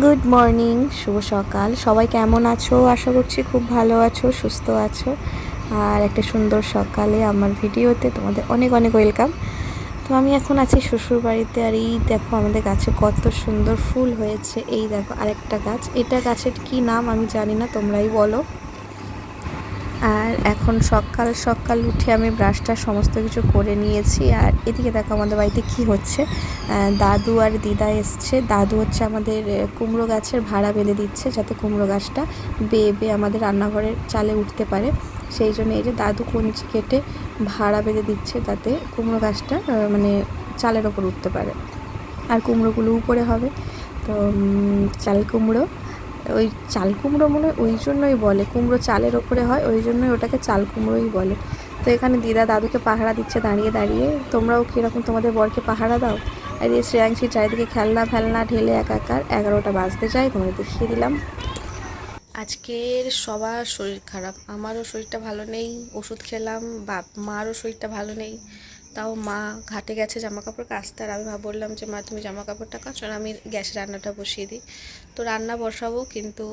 Good morning শুভ সকাল। সবাই কেমন আছো? আশা করছি খুব ভালো আছো, সুস্থ আছো। আর একটা সুন্দর সকালে আমার ভিডিওতে তোমাদের অনেক অনেক ওয়েলকাম। তো আমি এখন আছি শ্বশুর বাড়িতে, আর এই দেখো আমাদের গাছে কত সুন্দর ফুল হয়েছে। এই দেখো আরেকটা গাছ। এটা গাছের কি নাম আমি জানি না, তোমরাই বলো। আর এখন সকাল সকাল উঠে আমি ব্রাশটা সমস্ত কিছু করে নিয়েছি। আর এদিকে দেখো আমাদের বাড়িতে কি হচ্ছে? দাদু আর দিদা এসছে। দাদু হচ্ছে আমাদের কুমড়ো গাছের ভাড়া বেঁধে দিচ্ছে যাতে কুমড়ো গাছটা বেয়ে বেয়ে আমাদের রান্নাঘরের চালে উঠতে পারে। সেই জন্য এই যে দাদু কঞ্চি কেটে ভাড়া বেঁধে দিচ্ছে যাতে কুমড়ো গাছটা মানে চালের ওপর উঠতে পারে। আর কুমড়োগুলো উপরে হবে। তো চাল কুমড়ো ওই চাল কুমড়ো মনে হয় ওই জন্যই বলে, কুমড়ো চালের ওপরে হয়, ওই জন্যই ওটাকে চাল কুমড়োই বলে। তো এখানে দিদা দাদুকে পাহারা দিচ্ছে দাঁড়িয়ে দাঁড়িয়ে, তোমরাও কীরকম তোমাদের বরকে পাহারা দাও? আর এই শ্রেয়াংশী চারিদিকে খেলনা ফেলনা ঢেলে একাকার, এগারোটা বাজতে চাই তোমাদের দেখিয়ে দিলাম। আজকের সবার শরীর খারাপ, আমারও শরীরটা ভালো নেই, ওষুধ খেলাম বাপ মারও শরীরটা ভালো নেই। তাও মা ঘাটে গেছে জামা কাপড় কাচতে আর আমি বললাম যে, মা, তুমি জামা কাপড়টা কাচো আমি গ্যাসে রান্নাটা বসিয়ে দিই। তো রান্না বসাবো, কিন্তু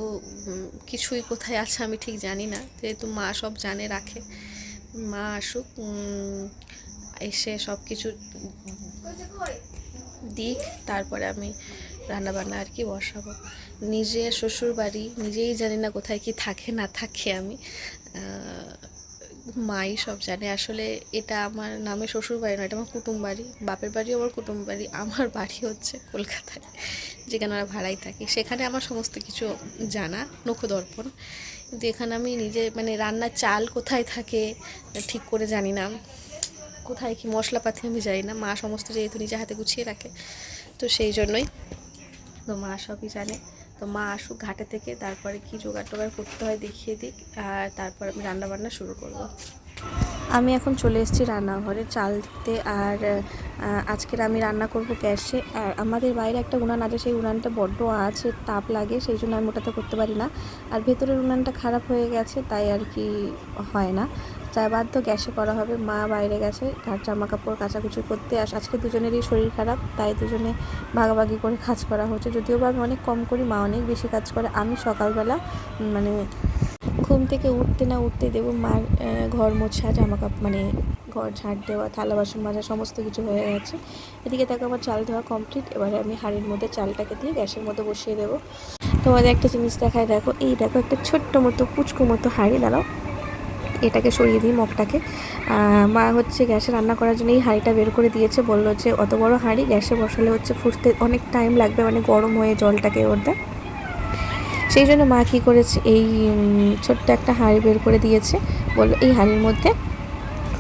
কিছুই কোথায় আছে আমি ঠিক জানি না। যেহেতু মা সব জানে, রাখে। মা আসুক এসে সব কিছু দিক, তারপরে আমি রান্না বান্না আর কি বসাবো। নিজে শ্বশুর বাড়ি নিজেই জানি না কোথায় কি থাকে, না থাকে আমি। মাই সব জানে। আসলে এটা আমার নামে শ্বশুর বাড়ি নয়, এটা আমার কুটুম বাড়ি বাপের বাড়িও আমার কুটুম বাড়ি আমার বাড়ি হচ্ছে কলকাতায়, যেখানে আমরা ভাড়াই থাকি। সেখানে আমার সমস্ত কিছু জানা নখ দর্পণ কিন্তু এখানে আমি নিজে মানে রান্নার চাল কোথায় থাকে, ঠিক করে জানি না। কোথায় কি মশলাপাতি আমি জানি না। মা সমস্ত যেহেতু নিজে হাতে গুছিয়ে রাখে, তো সেই জন্যই। তো মা সবই জানে। তো মা আসুক ঘাটে থেকে, তারপরে কি জোগাড় টোগাড় করতে হয় দেখিয়ে দিক, আর তারপর আমি রান্নাবান্না শুরু করব। আমি এখন চলে এসেছি রান্নাঘরে চাল দিতে, আর আজকের আমি রান্না করব গ্যাসে। আর আমাদের বাইরে একটা উনান আছে, সেই উনানটা বড্ড আছে, তাপ লাগে, সেই জন্য আমি ওটাতে করতে পারি না। আর ভেতরের উনানটা খারাপ হয়ে গেছে, তাই আর কি হয় না। তাই বাধ্য গ্যাসে করা হবে। মা বাইরে গেছে ঘাট জামা কাপড় কাচাকুচি করতে আস আজকে দুজনেরই শরীর খারাপ, তাই দুজনে ভাগাভাগি করে কাজ করা হচ্ছে। যদিও বা আমি অনেক কম করি, মা অনেক বেশি কাজ করে। আমি সকালবেলা মানে ঘুম থেকে উঠতে না উঠতে দেবো মার ঘর মোছা জামা কাপড় মানে ঘর ঝাড় দেওয়া, থালা বাসন মাজা, সমস্ত কিছু হয়ে গেছে। এদিকে দেখো আমার চাল ধোয়া কমপ্লিট এবারে আমি হাঁড়ির মধ্যে চালটাকে দিয়ে গ্যাসের মধ্যে বসিয়ে দেবো। তোমাদের একটা জিনিস দেখায়, দেখো, এই দেখো একটা ছোট্ট মতো, পুচকু মতো হাঁড়ি, দাঁড়াও। এটাকে সরিয়ে দিই মগটাকে। মা হচ্ছে গ্যাসে রান্না করার জন্য এই হাঁড়িটা বের করে দিয়েছে। বলল যে, অত বড় হাঁড়ি, গ্যাসে বসালে হচ্ছে ফুটতে অনেক টাইম লাগবে মানে গরম হয়ে জলটাকে ওরতে সেই জন্য মা কী করেছে, এই ছোট্ট একটা হাঁড়ি বের করে দিয়েছে। বলল, এই হাঁড়ির মধ্যে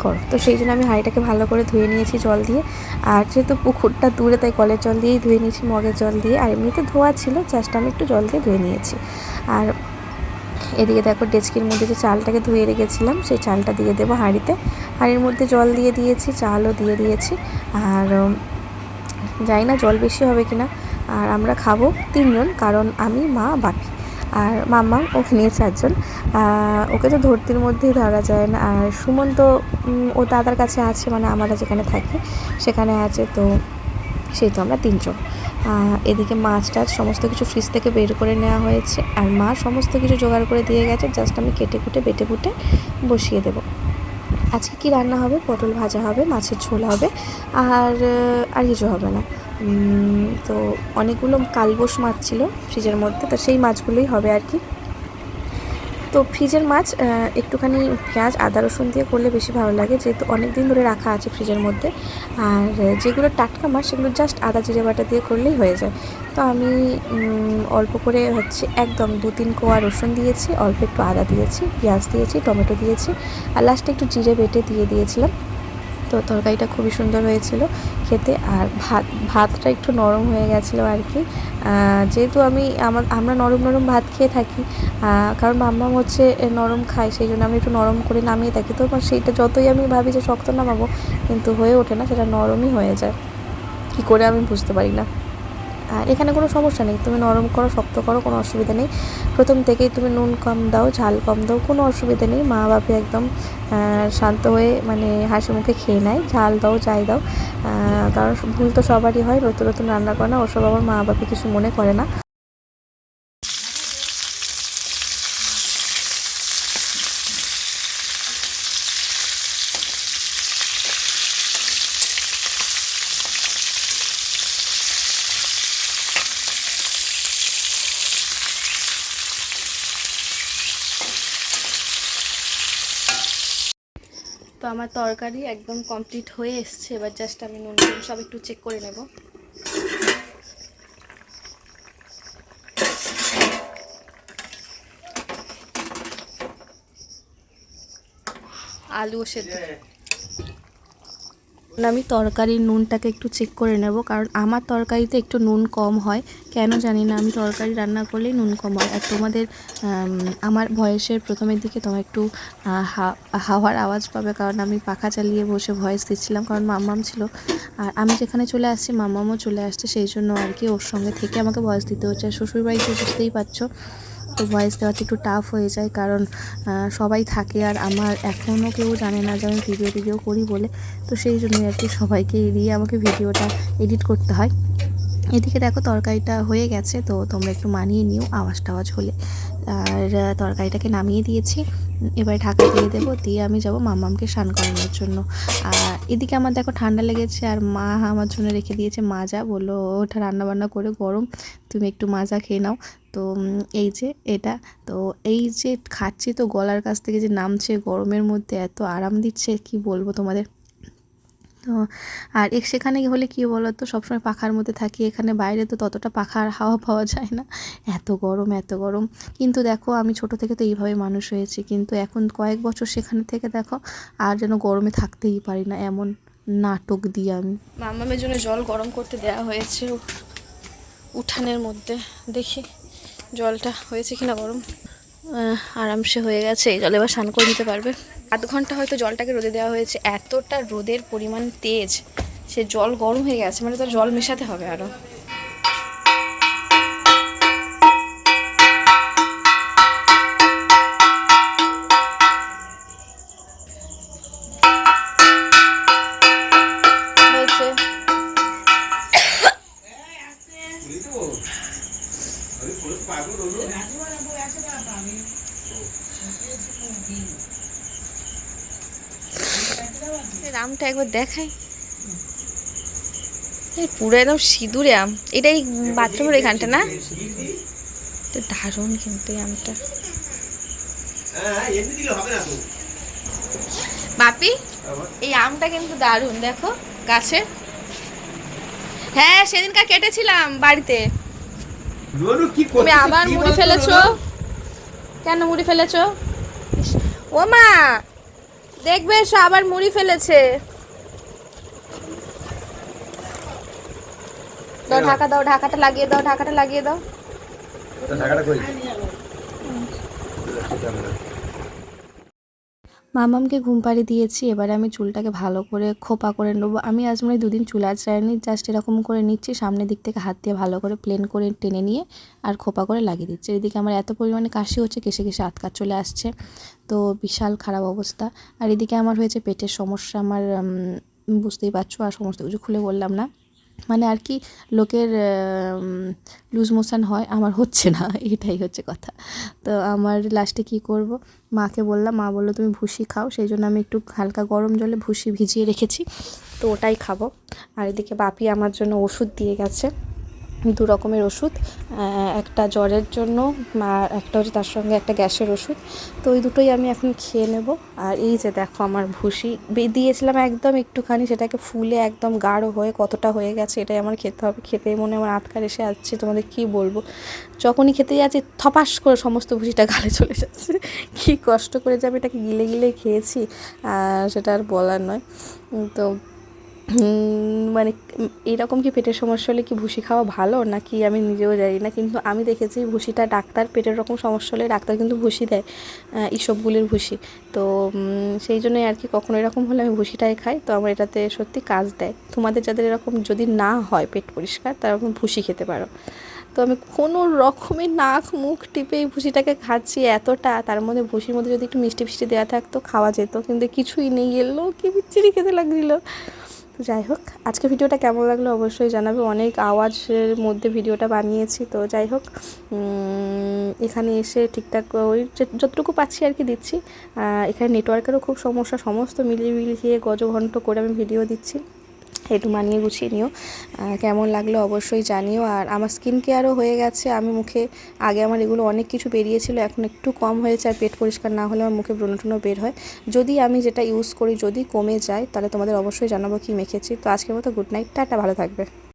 করো। তো সেই জন্য আমি হাঁড়িটাকে ভালো করে ধুয়ে নিয়েছি জল দিয়ে। আর যেহেতু পুকুরটা দূরে, তাই কলের জল দিয়েই ধুয়ে নিয়েছি, মগের জল দিয়ে। আর এমনিতে ধোয়া ছিল, জাস্ট আমি একটু জল দিয়ে ধুয়ে নিয়েছি। আর এদিকে দেখো ডেচকির মধ্যে যে চালটাকে ধুয়ে রেখেছিলাম, সেই চালটা দিয়ে দেবো হাঁড়িতে। হাঁড়ির মধ্যে জল দিয়ে দিয়েছি, চালও দিয়ে দিয়েছি। আর যাই না জল বেশি হবে কি না আর আমরা খাব তিনজন, কারণ আমি, মা বাপি আর মাম্মা ওকে নিয়ে চারজন। ওকে তো ধরতির মধ্যেই ধরা যায় না। আর সুমন তো ও দাদার কাছে আছে মানে আমরা যেখানে থাকি, সেখানে আছে, তো সেই তো আমরা তিনজন। এদিকে মাছ টাছ সমস্ত কিছু ফ্রিজ থেকে বের করে নেওয়া হয়েছে। আর মা সমস্ত কিছু জোগাড় করে দিয়ে গেছে। জাস্ট আমি কেটে কুটে, বেটে বুটে বসিয়ে দেবো। আজকে কি রান্না হবে? পটল ভাজা হবে, মাছের ঝোল হবে, আর আর কিছু হবে না। তো অনেকগুলো কালবোস মাছ ছিল ফ্রিজের মধ্যে, তো সেই মাছগুলোই হবে আর কি। তো ফ্রিজের মাছ একটুখানি পেঁয়াজ, আদা, রসুন দিয়ে করলে বেশি ভালো লাগে, যেহেতু অনেক দিন ধরে রাখা আছে ফ্রিজের মধ্যে। আর যেগুলো টাটকা মাছ, সেগুলো জাস্ট আদা, জিরে বাটা দিয়ে করলেই হয়ে যায়। তো আমি অল্প করে হচ্ছে একদম দু তিন কোয়া রসুন দিয়েছি, অল্প একটু আদা দিয়েছি, পেঁয়াজ দিয়েছি, টমেটো দিয়েছি, আর লাস্টে একটু জিরে বেটে দিয়ে দিয়েছিলাম। তো তরকারিটা খুবই সুন্দর হয়েছিল খেতে আর ভাত, ভাতটা একটু নরম হয়ে গেছিল আর কি। যেহেতু আমি আমার আমরা নরম নরম ভাত খেয়ে থাকি কারণ মাম্মা হচ্ছে নরম খাই সেই জন্য আমি একটু নরম করে নামিয়ে থাকি। তো সেইটা যতই আমি ভাবি যে শক্ত নামাবো, কিন্তু হয়ে ওঠে না, সেটা নরমই হয়ে যায়। কি করে আমি বুঝতে পারি না। আর এখানে কোনো সমস্যা নেই। তুমি নরম করো, শক্ত করো, কোনো অসুবিধা নেই। প্রথম থেকেই তুমি নুন কম দাও, ঝাল কম দাও, কোনো অসুবিধা নেই। মা বাপে একদম শান্ত হয়ে মানে হাসি মুখে খেয়ে নেয়। ঝাল দাও, চাই দাও। কারণ ভুল তো সবারই হয়, নতুন নতুন রান্না করে না, ওসব আমার মা বাপে কিছু মনে করে না। তো আমার তরকারি একদম কমপ্লিট হয়ে এসছে, এবার জাস্ট আমি নুন সব একটু চেক করে নেব। আলু সেদ্ধ। আমি তরকারির নুনটাকে একটু চেক করে নেব, কারণ আমার তরকারিতে একটু নুন কম হয়। কেন জানি না, আমি তরকারি রান্না করলেই নুন কম হয়। আর তোমাদের আমার ভয়েসের প্রথমের দিকে তোমার একটু হাওয়ার আওয়াজ পাবে, কারণ আমি পাখা চালিয়ে বসে ভয়েস দিচ্ছিলাম, কারণ মাম্মাম ছিল। আর আমি যেখানে চলে আসছি, মাম্মামও চলে আসছে, সেই জন্য আর কি ওর সঙ্গে থেকে আমাকে ভয়েস দিতে হচ্ছে। শ্বশুরবাড়িতে বুঝতেই পারছ তো ভয়েস দেওয়াটা একটু টাফ হয়ে যায় কারণ সবাই থাকে আর আমার এখনও কেউ জানে না যে আমি ভিডিও টিডিও করি বলে। তো সেই জন্যই আর কি সবাইকে এড়িয়ে আমাকে ভিডিওটা এডিট করতে হয়। এদিকে দেখো তরকারিটা হয়ে গেছে, তো তোমরা একটু মানিয়ে নিও আওয়াজ টাওয়াজ হলে। আর তরকারিটাকে নামিয়ে দিয়েছি। এবার ঢাকা দিয়ে দেবো, দিয়ে আমি যাব মামামকে স্নান করানোর জন্য। আর এদিকে আমার দেখো ঠান্ডা লেগেছে আর মা আমার জন্য রেখে দিয়েছে মাজা। বলল ওটা রান্না বান্না করে গরম, তুমি একটু মাজা খেয়ে নাও। তো এই যে এটা, তো এই যে খাচ্ছি তো গলার কাছ থেকে যে নামছে গরমের মধ্যে এত আরাম দিচ্ছে, কি বলব তোমাদের? তো, আর এক সেখানে হলে কি বলো তো সবসময় পাখার মধ্যে থাকি, এখানে বাইরে তো ততটা পাখার হাওয়া পাওয়া যায় না। এত গরম এত গরম। কিন্তু দেখো, আমি ছোট থেকে তো এইভাবে মানুষ হয়েছি, কিন্তু এখন কয়েক বছর সেখানে থেকে দেখো, আর যেন গরমে থাকতেই পারি না, এমন নাটক দিয়ে আমি। মামামের জন্য জল গরম করতে দেওয়া হয়েছে উঠানের মধ্যে, দেখি। জলটা হয়েছে কিনা গরম? আরামসে হয়ে গেছে, এই জলে এবার স্নান করে নিতে পারবে। আধ ঘণ্টা হয়তো জলটাকে রোদে দেওয়া হয়েছে। এতটা রোদের পরিমাণ তেজ, সে জল গরম হয়ে গেছে মানে তো জল মেশাতে হবে আরও আমটা একবার দেখাই। এই পুরো একদম সিঁদুরে আম। এটাই বাথরুমের এখানটা না? এটা দারুণ কিন্তু এই আমটা। বাপি, এই আমটা কিন্তু দারুণ, দেখো, গাছের। হ্যাঁ সেদিনকার কেটেছিলাম বাড়িতে। রনু কি তুমি আবার মুড়ি ফেলেছো? কেন মুড়ি ফেলেছো? ও মা! দেখবে এসো আবার মুড়ি ফেলেছে। দাও ঢাকা দাও ঢাকাটা লাগিয়ে দাও ঢাকাটা লাগিয়ে দাও। ঢাকাটা কই? মামামকে ঘুম পাড়ি দিয়েছি, এবারে আমি চুলটাকে ভালো করে খোপা করে নেব। আমি আজ মানে দুদিন চুল আঁচড়াইনি জাস্ট এরকম করে নিচ্ছি, সামনের দিক থেকে হাত দিয়ে ভালো করে প্লেন করে টেনে নিয়ে আর খোপা করে লাগিয়ে দিচ্ছি। এদিকে আমার এত পরিমাণে কাশি হচ্ছে কেসে কেসে আটকাত চলে আসছে, তো বিশাল খারাপ অবস্থা। আর এদিকে আমার হয়েছে পেটের সমস্যা, আমার বুঝতেই পারছ, আর সমস্ত কিছু খুলে বললাম না। মানে আর কি লোকের লুজ মোশন হয়, আমার হচ্ছে না, এটাই হচ্ছে কথা। তো আমার লাস্টে কি করব? মাকে বললাম, মা বলল, তুমি ভুসি খাও, সেই জন্য আমি একটু হালকা গরম জলে ভুসি ভিজিয়ে রেখেছি, তো ওটাই খাব। আর এদিকে বাপি আমার জন্য ওষুধ দিয়ে গেছে। দু রকমের ওষুধ একটা জ্বরের জন্য একটা হচ্ছে তার সঙ্গে একটা গ্যাসের ওষুধ। তো ওই দুটোই আমি এখন খেয়ে নেব। আর এই যে দেখো আমার ভুসি দিয়েছিলাম একদম একটুখানি, সেটাকে ফুলে একদম গাঢ় হয়ে কতটা হয়ে গেছে এটাই আমার খেতে হবে। খেতেই মনে আমার আটকার এসে আসছে, তোমাদের কি বলব? যখনই খেতে যাচ্ছি, থপাস করে সমস্ত ভুসিটা গালে চলে যাচ্ছে। কি কষ্ট করে যাবে এটাকে গিলে গিলে খেয়েছি সেটা আর বলার নয়। তো মানে এরকম কি পেটের সমস্যা হলে কি ভুসি খাওয়া ভালো? নাকি আমি নিজেও জানি না কিন্তু আমি দেখেছি ভুসিটা ডাক্তার পেটের রকম সমস্যা হলে ডাক্তার কিন্তু ভুসি দেয় আহ, ইসবগুলির ভুসি। তো সেই জন্যই আর কি কখনো এরকম হলে আমি ভুসিটাই খাই তো আমার এটাতে সত্যি কাজ দেয়। তোমাদের যাদের এরকম যদি না হয় পেট পরিষ্কার তারা ভুসি খেতে পারো। তো আমি কোনো রকমের নাক মুখ টিপে এই ভুসিটাকে খাচ্ছি এতটা তার মধ্যে ভুসির মধ্যে যদি একটু মিষ্টি ফিষ্টি দেওয়া থাকতো খাওয়া যেত। কিন্তু কিছুই নেই এলো কি বিচ্ছিরি খেতে লাগছিল। যাই হোক, আজকে ভিডিওটা কেমন লাগল অবশ্যই জানাবে। অনেক আওয়াজের মধ্যে ভিডিওটা বানিয়েছি, তো যাই হোক এখানে এসে ঠিকঠাক ওই যতটুকু পাচ্ছি আর কি দিচ্ছি। এখানে নেটওয়ার্কেরও খুব সমস্যা, সমস্ত মিলিয়ে মিলিয়ে গজঘন্ট করে আমি ভিডিও দিচ্ছি। একটু মানিয়ে গুছিয়ে নিও। কেমন লাগল অবশ্যই জানিও। আর আমার স্কিন কেয়ারও হয়ে গেছে। আমি মুখে, আগে আমার এগুলো অনেক কিছু বেরিয়েছিল, এখন একটু কম হয়েছে আর পেট পরিষ্কার না হলে আমার মুখে ব্রণটুনো বের হয়। যদি আমি যেটা ইউজ করি, যদি কমে যায়, তাহলে তোমাদের অবশ্যই জানাব কি মেখেছি। তো আজকের মতো গুড নাইট টাটা, ভালো থাকবে।